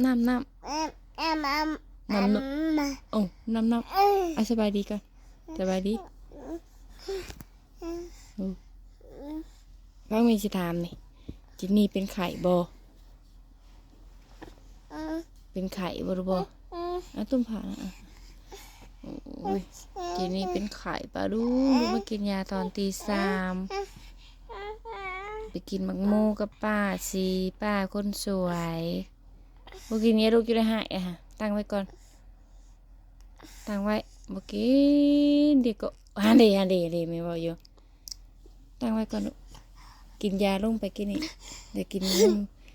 ำน้ำน้น้ำน้ำน้ำน้ำโอ้น้ำน้ำอะสบายดีก่อนสบายดีโอ้ฟังมีสิถามนี่จินนี่เป็นไข่บอเป็นไข่บหรือบออะตุ้มผ่านะอะโอ้ยจินนี่เป็นไข่ปลาดูลูกมากินยาตอนตีสามไปกินมักโมกับป้าสีป้าคนสวย บกินเนี้ยลูกอยู่ได้หายอะฮะตั้งไว้ก่อน ตั้งไว้บกินเดี๋ยวก็ฮันเดฮันเดเดีไม่บอกอยู่ ตั้งไว้ก่อนกินยาลงไปกินนี่เดี๋ยวกิน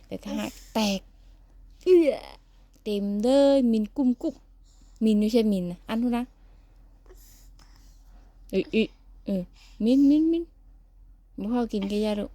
เดี๋ยวก็หักแตกเต็มเลยมินกุ้มกุ้มมินไม่ใช่มินนะอันนู้นนะเอ้ยเอ้ยเออมินมินมินบ่พอกินก็ยาลูกนูเฮ้ยเฮ้ยนูนี่ก็อ้วกเลยฮะพ่อกินยลูกฮะดิมันถึกผ่าลยหัก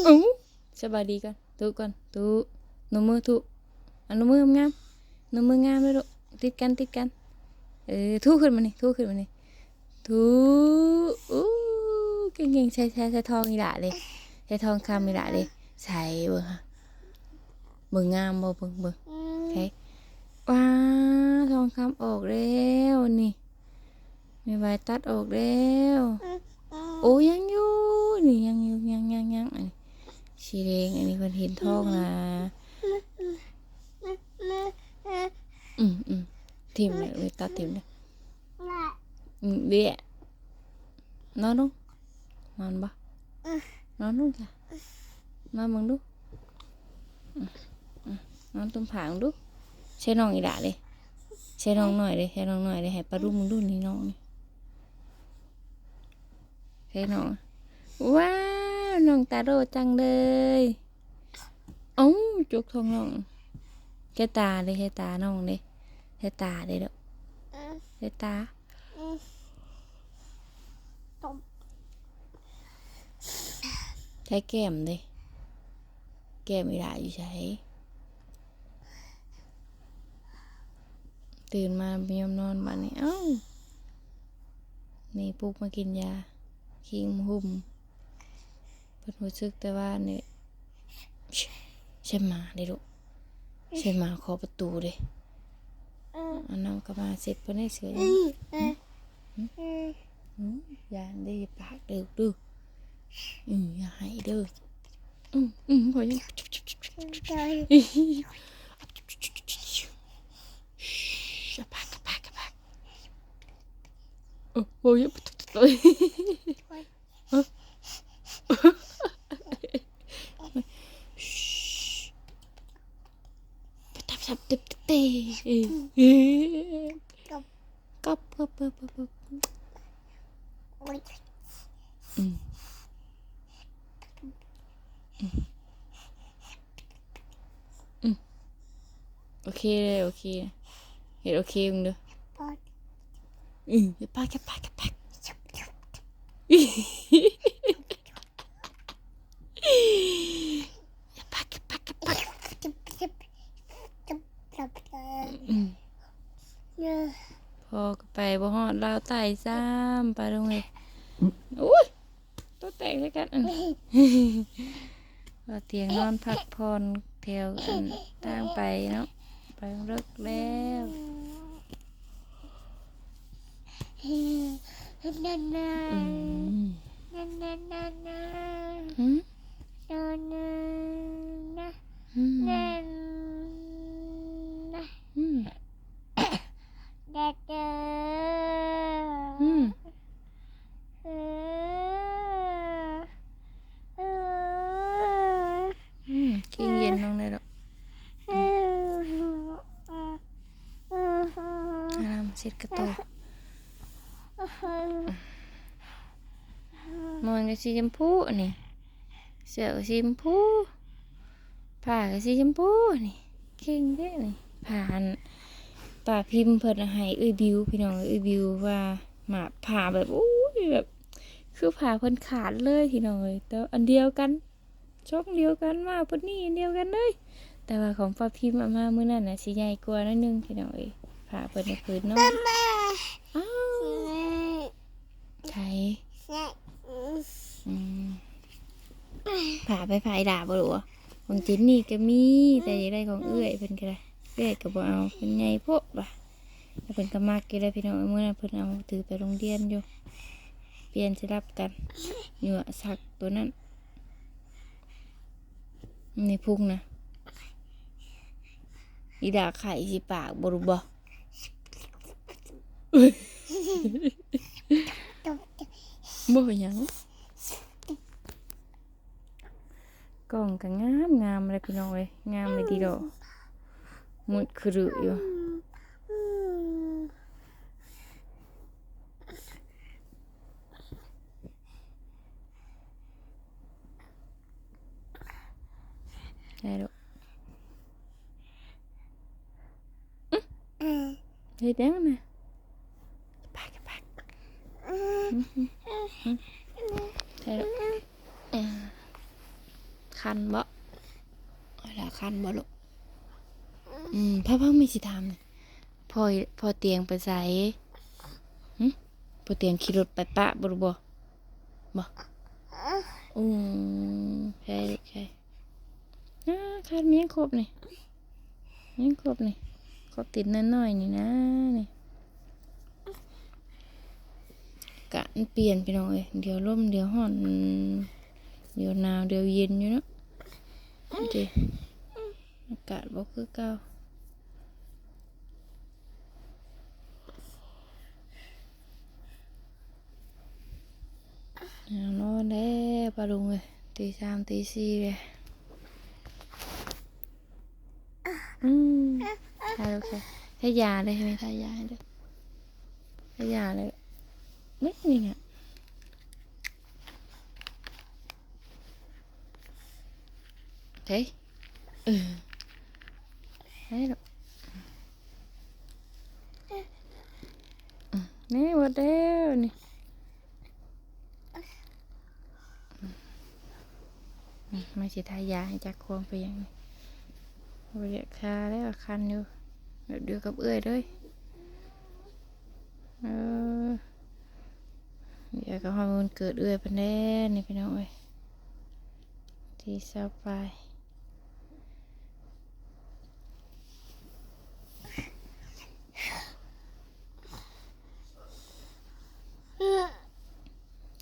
อนอันเดียวว่าน้ำก่อนอืมน้ำอู้สบายดีก่อนตุก่อนตุหนูมือตุอันหนูมืองามหนูมืองามเลยลูกติดกันติดกันเออทูขึ้นมานี่ทูขึ้นมานี่ทูอู้เก่งๆใช้ใช้ใช้ทองอีหละเลยใช้ทองคำอีหละเลยใส่เบิ่งฮะเบิ่งงามบ่เบิ่งเบิ่งใช่ว้าทองคำออกแล้วนี่มีใบตัดออกแล้วโอ้ยังอยู่นี่ยังอยู่ยังยังยังอันนี้ สีแดงอันนี้คนเห็นทองนะอืมอืมทิมเลยเลยตัดทิมเลยอืมเบี้ยนอนลงนอนบ่นอนลงจ้ะนอนมึงดูนอนตุ้มผางดูใช้น้องอีด่าเลยใช้น้องหน่อยเลยใช้น้องหน่อยเลยให้ปลาดูมึงดูนี่น้องนี่ใช้น้องว้า น้องตาโรจังเลยเอ้าจุกทองน้องแค่ตาเลยแค่ตาน้องเลยแค่ตาเลยเด้อแค่ตาใช้แก้มเลยแก้มไม่ได้อยู่ใช้ตื่นมาไม่ยอมนอนบ้านนี้เอ้านี่ปลุกมากินยาคิงหุ่ม เพิ่นรู้สึกแต่ว่าเนี่ยใช่หมาเลยลูกใช่หมาขอประตูเลยเอาน้ำก็มาเสร็จเพิ่นให้เสือยังอืมยานได้ปากเดือดูอืมอย่าให้เด้ออืมอืมพอยังจะพักกะพักกะพักโอ้โหยังเลยทับทับตึ๊บเตะ กับกับกับกับกับอืมโอเคเลยโอเคเห็นโอเคมึงเด้ออืมอย่าปากอย่าปากอย่าปากอย่าปากอย่าปากอย่าปากอืมพอก็ไป บ่ฮอดลาวใต้ซ้ำไปลงเลยอุ้ยตัวแตกใช่กันอันว่าเตียงนอนพักผ่อนแถวอันทางไปเนาะไปเลิกแล้วอืมหืมอืมอืมอืมอืมกิ นเย็นลงเลยดอกอารามเสร็จกระตกมอนกับสีชมพูนนี้เสื้อก็สีชมพูผ้าก็สีชมพูนี่เก่งเด้นี่ผ่านป้าพิมพ์เพิ่นให้เอ้ยบิวพี่น้องเอ้ยบิวว่าหมาผ่าแบบอู้ยแบบคือผ่าเพิ่นขาดเลยพี่น้องเอ้ยแต่อันเดียวกัน ช่องเดียวกันมาเพิ่นนี่อันเดียวกันเลยแต่ว่าของป้าพิมพ์เอามามื้อนั้นน่ะสิใหญ่กว่านิดนึงพี่น้องเอ้ยผ่าเพิ่นในพื้นเนาะอ้าวไทยอืมผ่าไปผ่าด่าบ่รู้อะของจินนี่ก็มีแต่อยากได้ของเอื้อยเพิ่นก็ได้เอื้อยก็บ่เอาเพิ่นใหญ่โพดว่ะแล้วเพิ่นก็มักอยู่ได้พี่น้องเมื่อนั้นเพิ่นเอาถือไปโรงเรียนอยู่ เปลี่ยนสลับกันเหยื่อสักตัวนั้น ในพุ่งนะ อีดาไข่สิปากบรุบบ่หยังกล่องก็งามงามเลยพี่น้องเอ้ยงามเลยดีดอกมุดคือรืออยู่ ได้ดอกเฮ็ดยังนะปากปากได้ดอกเอ่อคันบ่เอาล่ะคันบ่ลูกอืมพ่อพ่อมีสิถามนะพอพอเตียงไปใส่หึพอเตียงขี่รถไปปะบ่รู้บ่บ่อืมใช่ใช่ อ่าคันมียงครบนี่ยังครบนี่ครบติดน้อยๆนี่นะนี่กะมันเปลี่ยนไปหน่อยเดี๋ยวร่มเดี๋ยวห่อนเดี๋ยวหนาวเดี๋ยวเย็นอยู่เนาะดูดิอากาศบ่คือเก่าเอานอนแล้วปลาลุงเลยตีสามตีสี่เลย อืมใช่โอเคให้ยาเลยใช่ไหมทายาให้ด้วยให้ยาเลยนี่นี่ไงเฮ้ยเออเฮ้ยนี่หมดแล้วนี่มอืมไม่ใช่ทายาให้จักควงไปยังนี้ บริยคาแล้วคันอยู่แบบเดียวกับเอื้อยเลยเออเดี๋ยวก็ฮอร์โมนเกิดเอื้อยเป็นแน่นี่พี่น้องเอ้ยที่เศร้าไป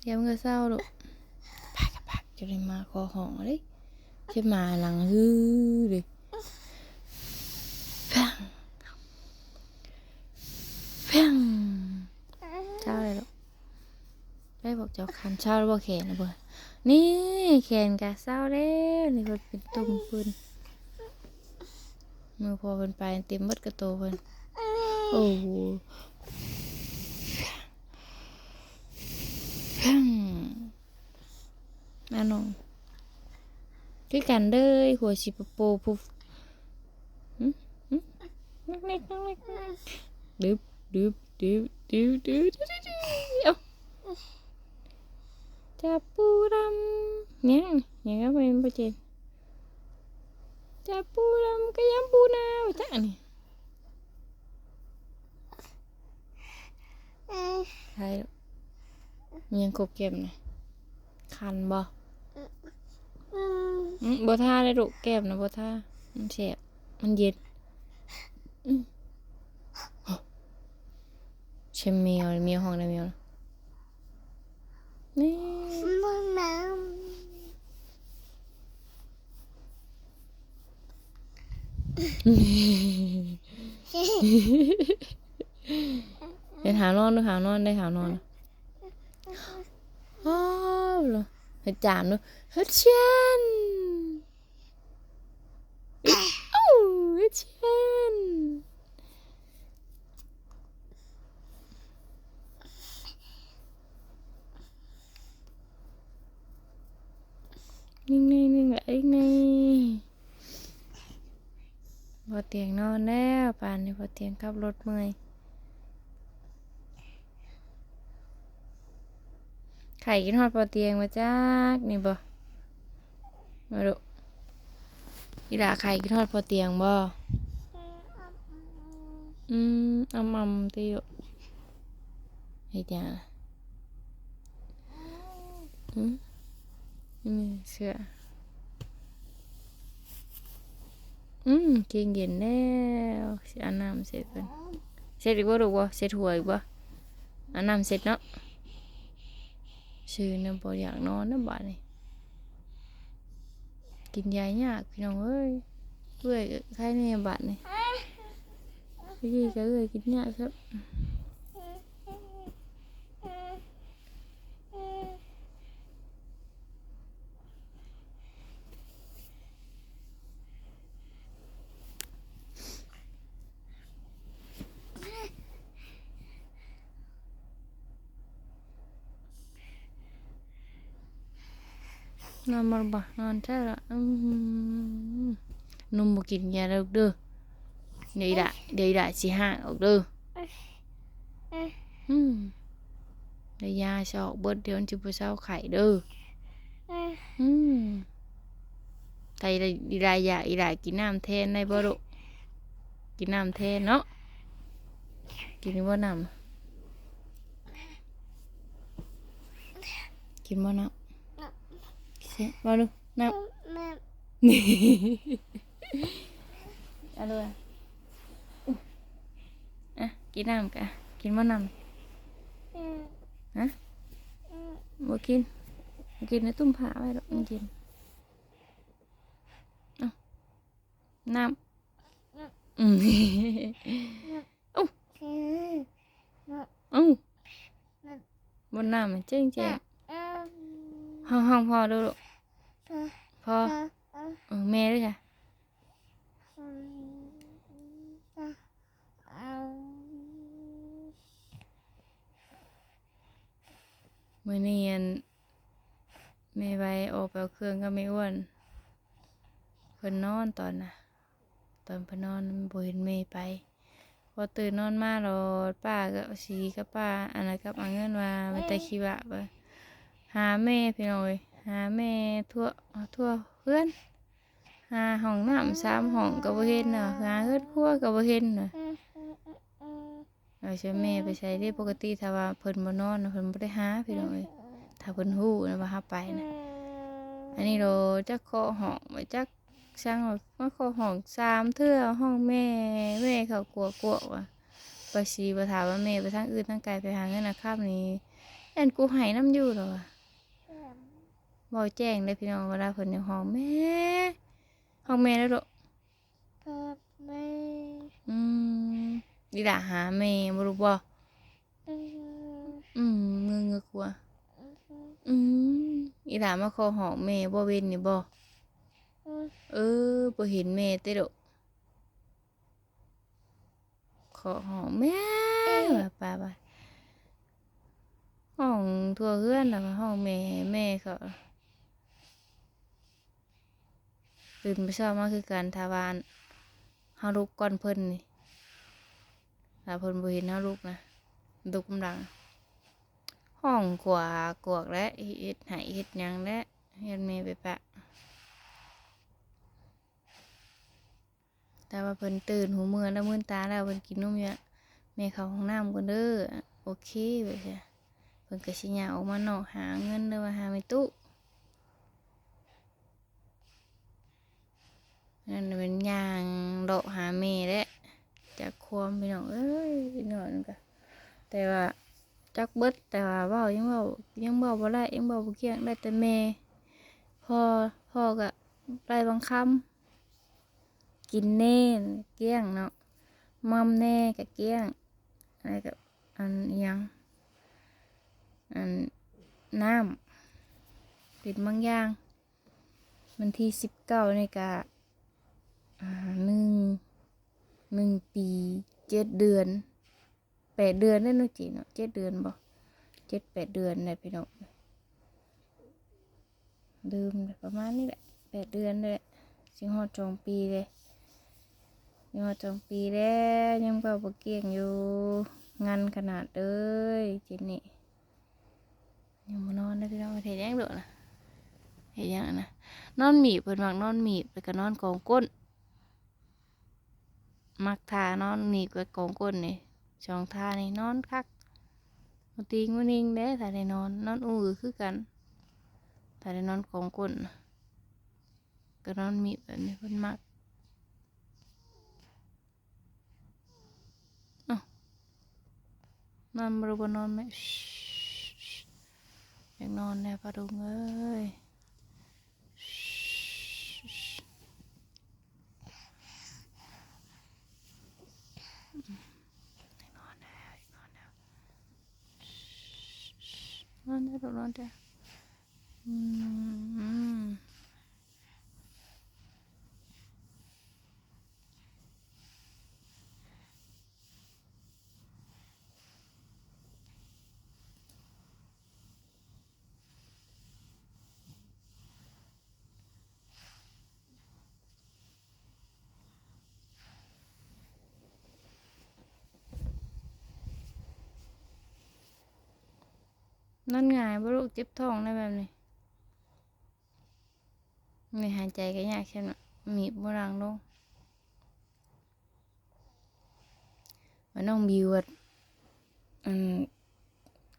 เดี๋ยวมันก็เศร้าลูกพักกับพักจะได้มาคอหองเลยจะมาหลังฮือเลย เจ้าคันเช้าบ่แขนะเบิ่นี่แขนกะเศร้าแล้วนี่เพิ่นเป็นตุ่มเพิ่นมือพอเพิ่นไปเต็มหมดกระโตเพิ่นโอ้โหมาน้องคือกันเด้ยหัวชิปโปพุฟดึบดึบดึบดึบดึบดึบ จับปูดำเนี่ยเนี่ยก็เป็นประเจนจับปูดำก็ยังปูนาไปจ้ะนี่ใช่มียังคบเก็บนะคันบ่บ่ท่าเลยลูกแก้มนะบ่ท่ามันแสบมันเย็นเชมเมียวเมียวห้องนะเมียวนะ นี่เดี๋ยวหานอนดูหานอนได้หานอนนะอ้าวเหรอเฮ็ดจานด้วยเฮ็ดเชนอ้าวเฮ็ดเชน นิ่งๆนิ่งๆอีกนี่พอเตียงนอนแล้วป่านนี้พอเตียงขับรถเมื่อยไข่กินฮอดพอเตียงมาจักนี่บ่มาดูอีหลาไข่กินฮอดพอเตียงบ่อืมอำอำติอยู่ไอ้จ้าอืม มเสืออืมกินเย็นแล้วสิอาบน้ำเสร็จกันเสร็จอีกบ่ลูกบ่เสร็จหัวอีกบ่อาน้ำเสร็จเนาะชื่อน้ำบ่อยากนอนนะบาดนี้กินยายากพี่น้องเอ้ยเอ้อยใครแน่บาดนี้พี่ก็เอ้ยกินยากครับ นอนมาบ่นอนใช่ละอืมนุ่มบ่กินยาแล้วเด้อเดี๋ยวอีด่าเดี๋ยวอีด่าสิห่างออกเด้อ อืมเดี๋ยวยาสิออกเบิดเดี๋ยวมันสิบ่เศร้าไข้เด้ออืมแต่อีด่าอีด่าอยากอีด่ากินน้ำแทนได้บ่ลูกกินน้ำแทนเนาะกินบ่น้ำกินบ่น้ำเสียบ่ลูกน้ำนี่เอาเลยอะกินน้ำกะกินมะน้ำฮะบ่กินบ่กินในตุ้มผ้าไว้ดอกมันกินเอาน้ำอืมเอ้าเอ้าบนน้ำมันเจ๊งเจ๊งห้องห้องพอดูลูก พอเออแม่ด้วยจ้ะมื่อนี้อันแม่ใบออกไปเอาเครื่องก็ไม่อ้วนเพิ่นนอนตอนน่ะ ตอนเพิ่นนอนบ่เห็นแม่ไปพอตื่นนอนมาแล้วป้าก็สีกับป้าอันนั้นกับเอาเงินว่าไปแต่ขี้บะไปหาแม่พี่น้อย หาแม่ทั่วทั่วเพื่อนหาห้องน้ำสามห้องก็บ่เห็นน่ะหาเฮือนครัวก็บ่เห็นน่ะเราใช้แม่ไปใช้ได้ปกติถ้าว่าเพิ่นบ่นอนนะเพิ่นบ่ได้หาพี่น้องเอ้ยถ้าเพิ่นฮู้นะว่าหาไปนะอันนี้เราจักเคาะห้องไว้จักช่างว่ามาเคาะห้องสามเทื่อห้องแม่แม่เขากลัวกลัวว่าไปสิบ่ถามว่าแม่ไปทางอื่นทางไกลไปหาเงินนะครับนี่แอนกูให้น้ำอยู่ดอว่ะ บ่แจ้งเลยพี่น้องเวลาเพิ่นในห้องแม่ห้องแม่แล้วดอกอืมดีด่าหาแม่บ่รู้บ่อืมมือเงือกว่ะอืมอีหลามาขอหอมแม่บ่เว้นนี่บ่เออบ่เห็นแม่เต้ดอกขอหอมแม่ว่าป้าบ่าห้องทั่วเฮือนแล้วก็ห้องแม่แม่เขา ตื่นไปเช้ามาคือการทาวานเฮาลุกก่อนเพิ่นนี่ถ้าเพิ่นบ่เห็นเฮาลุกนะลุกกำลัง ห้องกวากวกและเฮ็ดไหเฮ็ดหยังและเฮ็ดแม่ไปปะ แต่ว่าเพิ่นตื่นหูเมื่อแล้วมื่นตาแล้วเพิ่นกินนมเยอะแม่เข้าห้องน้ำก่อนเด้อโอเคเว้ยจ้ะเพิ่นก็สิย่างออกมานอกหาเงินเด้อว่าหาไม่ตู้ นั่นเป็นย่างเลาะหาแม่แหละจากความพี่น้องเอ้ยพี่น้องนั่นก็แต่ว่าจักเบิดแต่ว่าเว้ายังเว้ายังเว้าบ่ได้ยังเว้าบ่เกี่ยงได้แต่แม่พ่อพ่อก็ได้บางคำกินแน่เกี้ยงเนาะมัมแน่ก็เกี้ยงอะไรกับอันยังอันน้ำเป็นบางอย่างวันที่สิบเก้าในกา หนึ่งหนึ่งปีเจ็ดเดือนแปดเดือนได้เนาะจีเนาะเจ็ดเดือนบ่เจ็ดแปดเดือนได้พี่น้องลืมประมาณนี้แหละแปดเดือนเลยสิงหอดสองปีเลยสิงหอดสองปีแล้วยังเบาบเกียงอยู่งานขนาดเลยจินนี่ยังมานอนได้พี่น้องเห็นยังเด้อนะเห็นยังนะนอนหมีเพิ่นมักนอนหมีบแล้วก็นอนกองก้น มักทานอนหนีกับกองก้นนี่สองทานี่นอนคักมาตีงูนิงเด้ถ้าได้นอน นอนอูอคือกันถ้าได้นอนกองก้นก็นอนมีแบบนี้เพิ่นมักนอนบริบนอนไหมอยากนอนแน่ปะดุงเอ้ย นอนได้ นอนได้อืมนอนง่ายบ่ลูกเจ็บท้องได้แบบนี้ไม่หายใจก็ยากใช่ไหมมีบรังลงมันน้องบิวอะอืม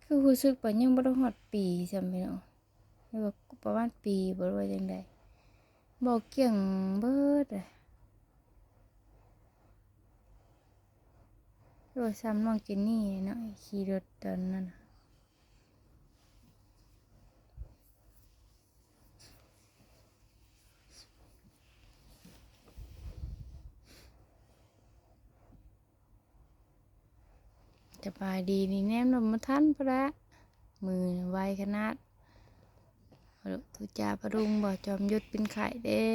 คือรู้สึกว่ายังบ่ได้ฮอดปีจำไปเนาะหรือว่าประมาณปีบ่รู้ว่าจังได๋บอกเกี่ยงเบิดเลยหรือว่าซ้ำน้องเจนนี่เนาะขี่รถตอนนั้น น่ะสบายดีนี่แนมนำมาทันพระมือไวขนาดเอาล่ะทุจาปรุงบ่จอมยุดเป็นไข่เด้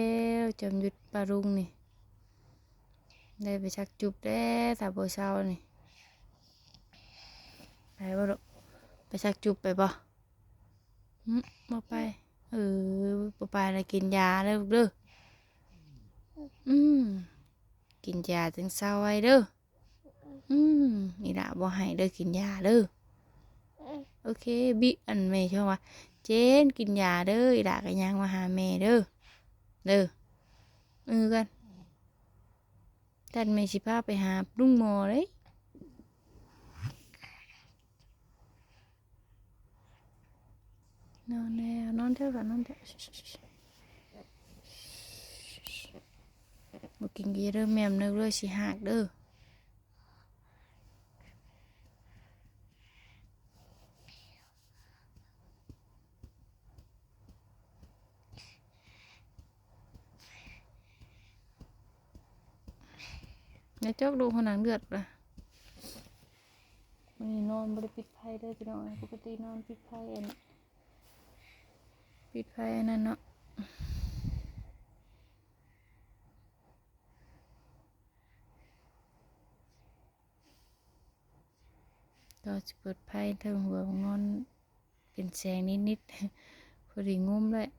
วจอมยุดปรุงนี่ ได้ไปชักจุบแล้วถ้าบ่เช้านี่ไปบ่ลูกไปชักจุบไปบ่หึบ่ไป เออบ่ไปแล้วกินยาเด้อลูกเด้ออืมกินยาถึงเช้าไว้เด้อ อืมนี่ละบ่ให้เด้อกินยาเด้อโอเคบิอันแม่ชอบว่าเจนกินยาเด้ออีละก็ยังมาหาแม่เด้อเด้อเออกันท่านแม่สิพาไปหาลุงหมอเลยนอนแล้วนอนเถอะค่ะนอนเถอะบ่กินกี่เด้อแม่มนึกเลยสิหักเด้อ อย่าจอกดูผนังเดือดละวันนี้นอนบริปิดไฟเด้อพี่น้องปกตินอนปิดไฟอันนั้นปิดไฟอันนั้นเนาะก็จะเปิดไฟเทิงหัวงอนเป็นแสงนิดๆพอดีงุ้มเลย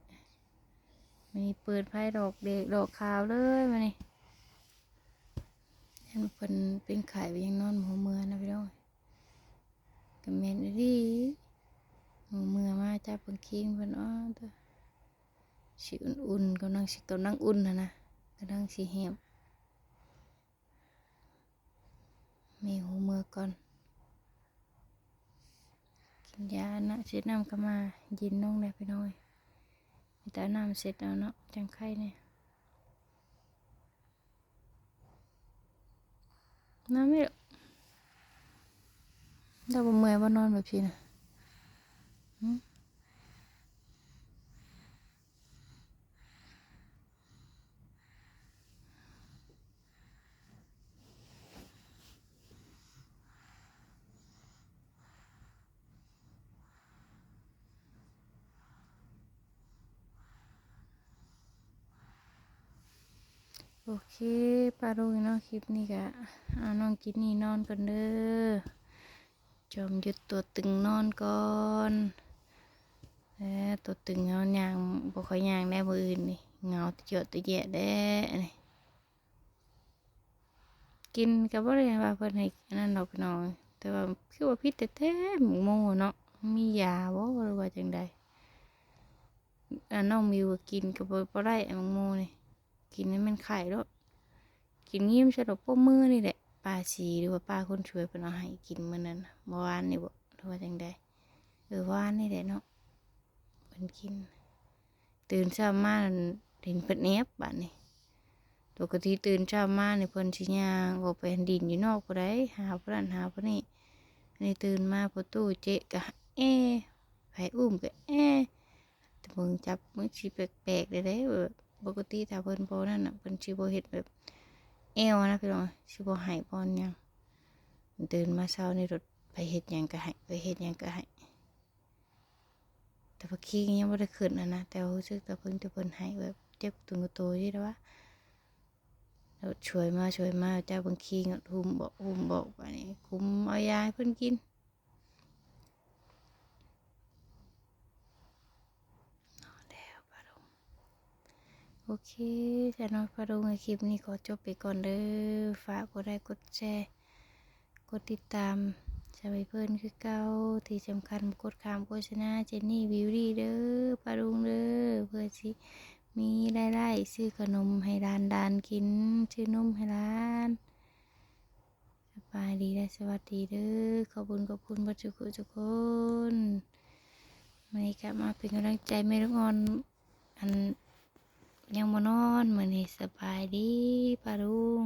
มันนี้เปิดไฟดอกเด็กดอกขาวเลยมันนี่ คนเพิ่นเป็นไข่ไปยังนอนหัวเมือนะพี่น้องก็แม่นอีหลีหัวเมือมาจับเพิ่นคิงเพิ่นอ้อเด้อสิอุ่นๆกำลังสิกำลังอุ่นนะนะกำลังสิแหบมีหัวเมือก่อนกินยานะเสร็จน้ำก็มายินน้องได้พี่น้อยมีแต่น้ำเสร็จแล้วเนาะจังไข้เนี่ย น้ำไม่หรอกเราบ่เมื่อยว่านอนแบบพี่นะ โอเคปารุยเนาะคลิปนี้กะเอาน้องกินนี่นอนกันเด้อจอมหยุดตัวตึงนอนก่อนแล้วตัวตึงเงายางบ่ค่อยยางได้มืออื่นนี่เงาตะเจาะตะแยะแด้นี่กินก็บ่ได้ว่าเพิ่นให้นนั้นดอกน้องแต่ว่าคือว่าพิษแท้ๆหมูโมเนาะมียาบ่หรือว่าจังใดอันน้องมิวก็กินก็บ่บ่ได้หมูโมนี่ กินให้มันไข่แล้วกินยิ้มสลบปมมือนี่แหละป้าชีหรือว่าป้าคนช่วยเพิ่นเอาให้กินมื้อนั้นเมื่อวานนี่บ่หรือว่าจังใดเออวานนี่แหละเนาะเพิ่นกิน ตื่นเช้ามาเห็นเพิ่นแอบบัดนี้ปกติตื่นเช้ามานี่เพิ่นสิย่างออกไปดินอยู่นอกผู้ใดหาผู้นั้นหาผู้นี้อันนี้ตื่นมาประตูเจ๊กะเอ๊ไผอุ้มกะเอ๊ะแต่มึงจับมึงสิแปลกๆได้เด้แบบ ปกติถ้าเพิ่นบ่นั่นน่ะเพิ่นสิบ่เฮ็ดแบบแอวนะพี่น้องสิบ่ให้บ่หยังตื่นมาเช้านี่รถไปเฮ็ดยังก็ให้ไปเฮ็ดยังก็ให้แต่ว่าขี้ยังไม่ได้ขึ้นนะนะแต่รู้สึกแต่เพิ่งจะเพิ่นให้แบบเจ็บตึงกระโตที่แล้วว่าแล้วช่วยมาช่วยมาเจ้าบางขี้ก็หุมบอกหุมบอกว่านี่คุมเอายาให้เพิ่นกินอนแล้วปารุง โอเคจะนอนปารุงในคลิปนี้ขอจบไปก่อนเด้อฝากกดไลค์กดแชร์กดติดตามจะไปเพื่นคือเก้าที่สำคัญกดคำโฆษณาเจนนี่วิวดี้เด้อปารุงเด้อเพื่อสิมีรายได้ซื้อขนมให้ร้านดานกินซื้อนมให้ร้านสบายดีและสวัสดีเด้อขอบคุณขอบคุณบัจจุกุทุกคนวันนี้กลับมาเป็นกำลังใจไม่ต้องงอนอัน ยังมานอนเหมือนนี้สบายดีปารุง